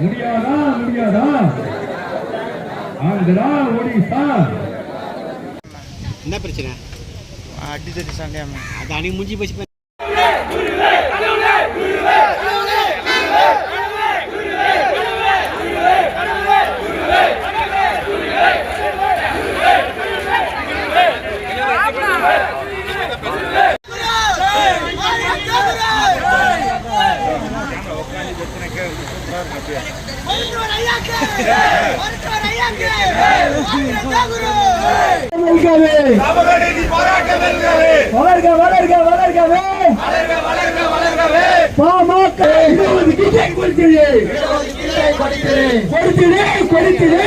முடியாதா? முடியாதா? ஆந்திரா ஒடிசா என்ன பிரச்சனை? அடித்தடி சண்டையாமே அது அன்னைக்கு முடிஞ்சு போச்சு வளர்க வளர்க வளர்கவே பாமக கொடுத்திடு கொடுத்திடு கொடுத்திடு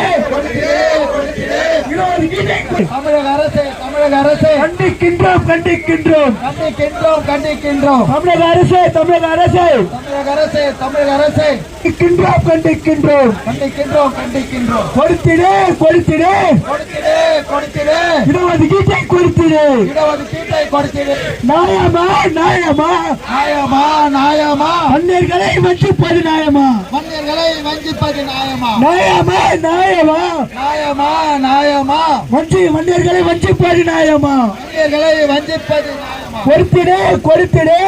தமிழக அரசு தமிழக அரசு கண்டிக்கின்றோம் கண்டிக்கின்றோம் கண்டிக்கின்றோம் கண்டிக்கின்றோம். தமிழக அரசு தமிழக அரசு தமிழக அரசு தமிழக அரசு. கண்டிக்கின்றோம் கண்டிக்கின்றோம். கண்டிக்கின்றோம் கண்டிக்கின்றோம். கொடுத்திடு கொடுத்திடு கொடுத்திடு கொடுத்திடு. இடஒதுக்கீட்டை கொடுத்திடு. இடஒதுக்கீட்டை கொடுத்திடு. நியாயமா நியாயமா? நியாயமா நியாயமா? மன்னர்களை வஞ்சிப்பது நியாயமா? மன்னர்களை வஞ்சிப்பது நியாயமா? நியாயமா நியாயமா? நியாயமா நியாயமா? வஞ்சி மன்னர்களை வஞ்சிப்பது நியாயமா? மன்னர்களை வஞ்சிப்பது நியாயமா? கொடுத்திடு கொடுத்திடு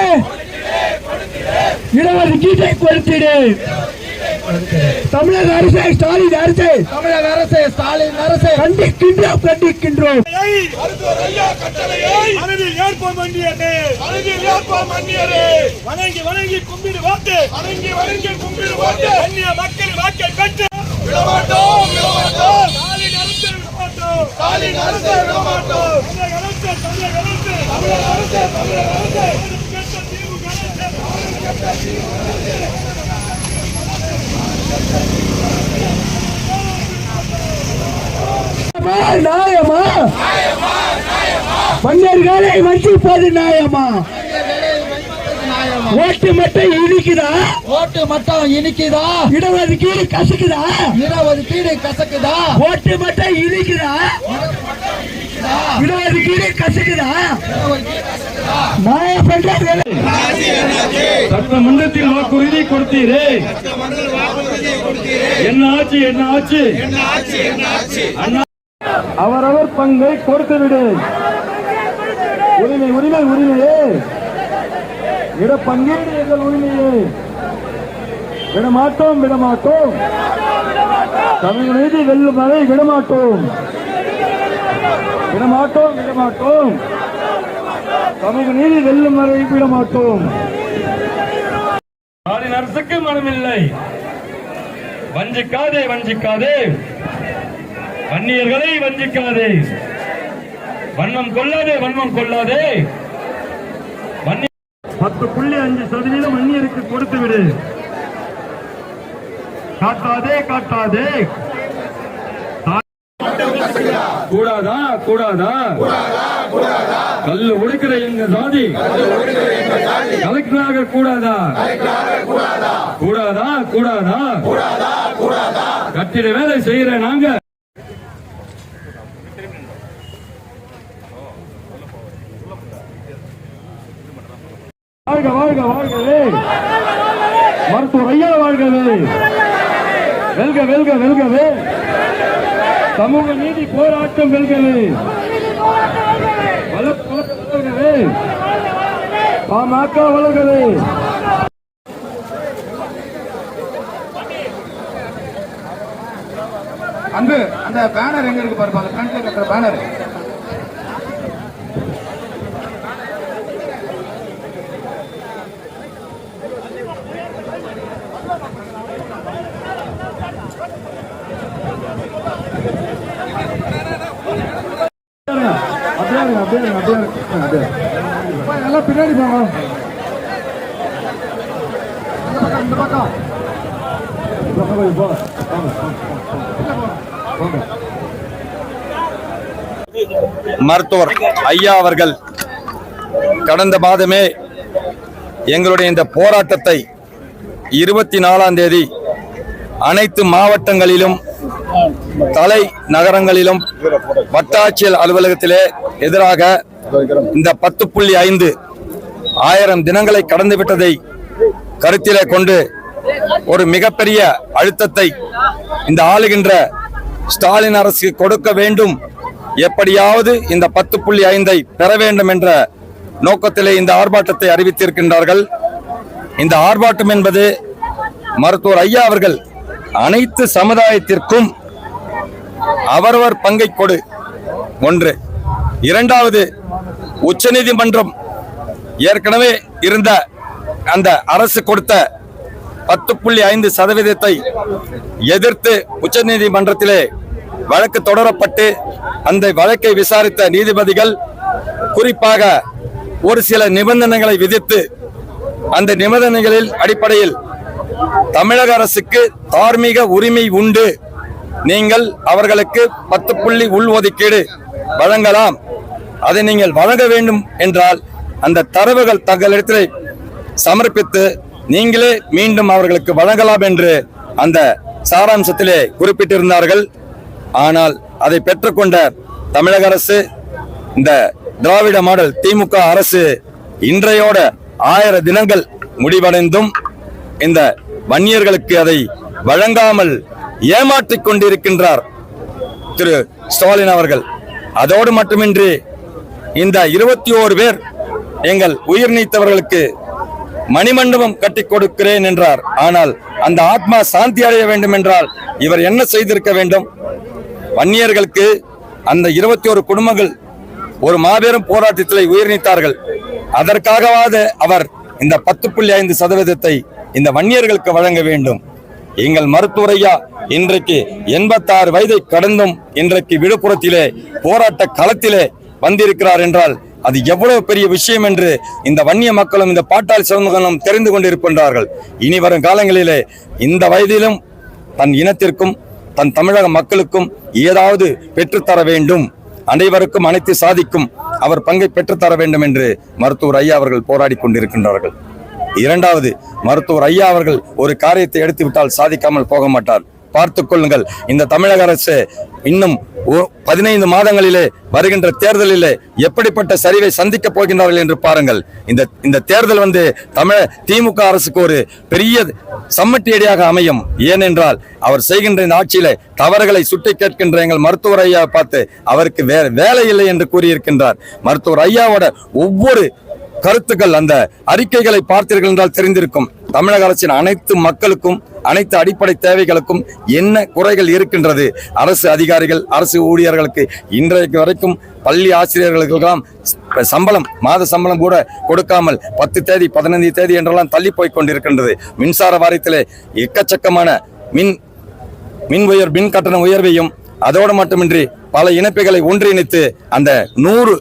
இடஒதுக்கீட்டை கொடுத்திடு தமிழக அரசு ஸ்டாலின் அரசு. தமிழக அரசு ஸ்டாலின் அரசு. கண்டிக்கின்றோம் கண்டிக்கின்றோம். மனதில் ஏற்போம் மன்னியரே மனதில் ஏற்போம் மன்னியரே வணங்கி வணங்கி கும்பிடு வாட்டு வணங்கி வணங்கி கும்பிடு வாட்டு அந்நிய மக்கள் வாக்கை பெற்று விடமாட்டோம் விடமாட்டோம். ஸ்டாலின் அரசு விடமாட்டோம். ஸ்டாலின் அரசு விடமாட்டோம். தமிழக அரசு தமிழக அரசு. தமிழக அரசு தமிழக அரசு. கெட்ட திமுக நியாயமா மன்னர்களை வஞ்சிப்பது நியாயமா ஓட்டு மட்டும் இனிக்குதா? ஓட்டு மட்டும் இனிக்குதா? இடஒதுக்கீடு கசக்குதா? இடஒதுக்கீடு கசக்குதா? ஓட்டு மட்டும் இனிக்குதா? இடஒதுக்கீடு கசக்குதா? நியாயம் பண்றது சட்டமன்றத்தில் வாக்குறுதி கொடுத்தீரே. என்ன ஆச்சு என்ன ஆச்சு? அவரவர் பங்கை கொடுத்து விடு. உரிமை உரிமை உரிமையே. இட பங்கீடு எங்கள் உரிமையே. விடமாட்டோம் விடமாட்டோம். தமிழ் மீது வெல்லும் வரை விடமாட்டோம். விடமாட்டோம் விடமாட்டோம். தமிழ் நீதி வெல்லும் வரை விடமாட்டோம் ஸ்டாலின் அரசுக்கு மனமில்லை. வஞ்சிக்காதே வஞ்சிக்காதே. வன்னியர்களை வஞ்சிக்காதே. வன்மம் கொள்ளாதே வன்மம் கொள்ளாதே. பத்து புள்ளி அஞ்சு சதவீதம் வன்னியருக்கு கொடுத்து விடு. காட்டாதே காட்டாதே. கூடாதா? கூடாதா? கல்லு ஒடுக்கிற எங்க சாதி? கலெக்டராக கூடாதா? கூடாதா? கூடாதா? கட்டிட வேலை செய்யற நாங்க. வாழ்க வாழ்க வாழ்கவே. மருத்துவர் ஐயா வாழ்கவே வெல்க வெல்க வெல்கவே. சமூக நீதி போராட்டம் வெல்கவே. பாமக வளர்கிறது அன்பு அந்த பேனர் எங்க இருக்கு பாருப்பா அந்த பேனர் பேனர் பின்னாடி போங்க இந்த பக்கம் இந்த பக்கம் போங்க, போங்க. மருத்துவர் ஐயா அவர்கள் கடந்த மாதமே எங்களுடைய இந்த போராட்டத்தை இருபத்தி நாலாம் தேதி அனைத்து மாவட்டங்களிலும் தலை நகரங்களிலும் வட்டாட்சியர் அலுவலகத்திலே எதிராக இந்த பத்து புள்ளி ஐந்து ஆயிரம் தினங்களை கடந்து விட்டதை கருத்திலே கொண்டு ஒரு மிகப்பெரிய அழுத்தத்தை இந்த ஆளுகின்ற ஸ்டாலின் அரசு கொடுக்க வேண்டும். எப்படியாவது இந்த பத்து புள்ளி ஐந்தை பெற வேண்டும் என்ற நோக்கத்திலே இந்த ஆர்ப்பாட்டத்தை அறிவித்திருக்கின்றார்கள். இந்த ஆர்ப்பாட்டம் என்பது மருத்துவர் ஐயா அவர்கள் அனைத்து சமுதாயத்திற்கும் அவரவர் பங்கை கொடு. ஒன்று. இரண்டாவது உச்சநீதிமன்றம் ஏற்கனவே இருந்த அந்த அரசு கொடுத்த பத்து புள்ளி ஐந்து சதவீதத்தை எதிர்த்து உச்சநீதிமன்றத்திலே வழக்கு தொடரப்பட்டு அந்த வழக்கை விசாரித்த நீதிபதிகள் குறிப்பாக ஒரு சில நிபந்தனைகளை விதித்து அந்த நிபந்தனைகளில் அடிப்படையில் தமிழக அரசுக்கு தார்மீக உரிமை உண்டு. நீங்கள் அவர்களுக்கு பத்து புள்ளி உள் ஒதுக்கீடு வழங்கலாம். அதை நீங்கள் வழங்க வேண்டும் என்றால் அந்த தரவுகள் தங்களிடத்தில் சமர்ப்பித்து நீங்களே மீண்டும் அவர்களுக்கு வழங்கலாம் என்று அந்த சாராம்சத்திலே குறிப்பிட்டிருந்தார்கள். ஆனால் அதை பெற்றுக்கொண்ட தமிழக அரசு இந்த திராவிட மாடல் திமுக அரசு இன்றையோட ஆயிரம் தினங்கள் முடிவடைந்தும் இந்த வன்னியர்களுக்கு அதை வழங்காமல் ஏமாற்றிக் கொண்டிருக்கின்றார் திரு ஸ்டாலின் அவர்கள். அதோடு மட்டுமின்றி இந்த இருபத்தி ஓரு பேர் எங்கள் உயிர் நீத்தவர்களுக்கு மணிமண்டபம் கட்டி கொடுக்கிறேன் என்றார். ஆனால் அந்த ஆத்மா சாந்தி அடைய வேண்டும் என்றால் இவர் என்ன செய்திருக்க வேண்டும்? வன்னியர்களுக்கு அந்த இருபத்தி ஒரு குடும்பங்கள் ஒரு மாபெரும் போராட்டத்தில் உயிர் நீத்தார்கள். அதற்காகவாத அவர் இந்த பத்து புள்ளி ஐந்து சதவீதத்தை இந்த வன்னியர்களுக்கு வழங்க வேண்டும். எங்கள் மருத்துவரையா இன்றைக்கு எண்பத்தாறு வயதை கடந்தும் இன்றைக்கு விழுப்புரத்திலே போராட்ட களத்திலே வந்திருக்கிறார் என்றால் அது எவ்வளவு பெரிய விஷயம் என்று இந்த வன்னிய மக்களும் இந்த பாட்டாளி சமூகங்களும் தெரிந்து கொண்டிருக்கின்றார்கள். இனி வரும் காலங்களிலே இந்த வயதிலும் தன் இனத்திற்கும் தன் தமிழக மக்களுக்கும் ஏதாவது பெற்றுத்தர வேண்டும். அனைவருக்கும் அனைத்து சாதிக்கும் அவர் பங்கை பெற்றுத்தர வேண்டும் என்று மருத்துவர் ஐயா அவர்கள் போராடி கொண்டிருக்கின்றார்கள். இரண்டாவது மருத்துவர் ஐயா அவர்கள் ஒரு காரியத்தை எடுத்துவிட்டால் சாதிக்காமல் போக மாட்டார். பார்த்து கொள்ளுங்கள். இந்த தமிழக அரசு இன்னும் பதினைந்து மாதங்களிலே வருகின்ற தேர்தலிலே எப்படிப்பட்ட சரிவை சந்திக்க போகின்றார்கள் என்று பாருங்கள். இந்த இந்த தேர்தல் வந்து தமிழ திமுக அரசுக்கு ஒரு பெரிய சம்மட்டியடியாக அமையும். ஏனென்றால் அவர் செய்கின்ற இந்த ஆட்சியிலே தவறுகளை சுட்டி கேட்கின்ற எங்கள் மருத்துவர் ஐயா பார்த்து அவருக்கு வே வேலை இல்லை என்று கூறியிருக்கின்றார். மருத்துவர் ஐயாவோட ஒவ்வொரு கருத்துக்கள் அந்த அறிக்கைகளை பார்த்தீர்கள் என்றால் தெரிந்திருக்கும். தமிழக அரசின் அனைத்து மக்களுக்கும் அனைத்து அடிப்படை தேவைகளுக்கும் என்ன குறைகள் இருக்கின்றது? அரசு அதிகாரிகள் அரசு ஊழியர்களுக்கு இன்றைக்கு வரைக்கும் பள்ளி ஆசிரியர்களுக்கெல்லாம் சம்பளம் மாத சம்பளம் கூட கொடுக்காமல் பத்து தேதி பதினைந்து தேதி என்றெல்லாம் தள்ளி போய் கொண்டிருக்கின்றது. மின்சார வாரியத்திலே எக்கச்சக்கமான மின் மின் உயர் மின் கட்டண உயர்வையும் அதோடு மட்டுமின்றி பல இணைப்புகளை ஒன்றிணைத்து அந்த நூறு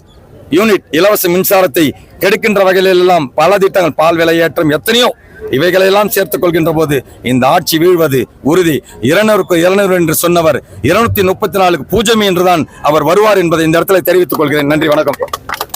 யூனிட் இலவச மின்சாரத்தை கெடுக்கின்ற வகையிலெல்லாம் பல திட்டங்கள் பால் விலையேற்றம் எத்தனையோ இவைகளெல்லாம் சேர்த்துக் கொள்கின்ற போது இந்த ஆட்சி வீழ்வது உறுதி. இருநூறுக்கு இருநூறு என்று சொன்னவர் இருநூத்தி முப்பத்தி நாலுக்கு பூஜ்ஜியம் என்றுதான் அவர் வருவார் என்பதை இந்த இடத்துல தெரிவித்துக் கொள்கிறேன். நன்றி வணக்கம்.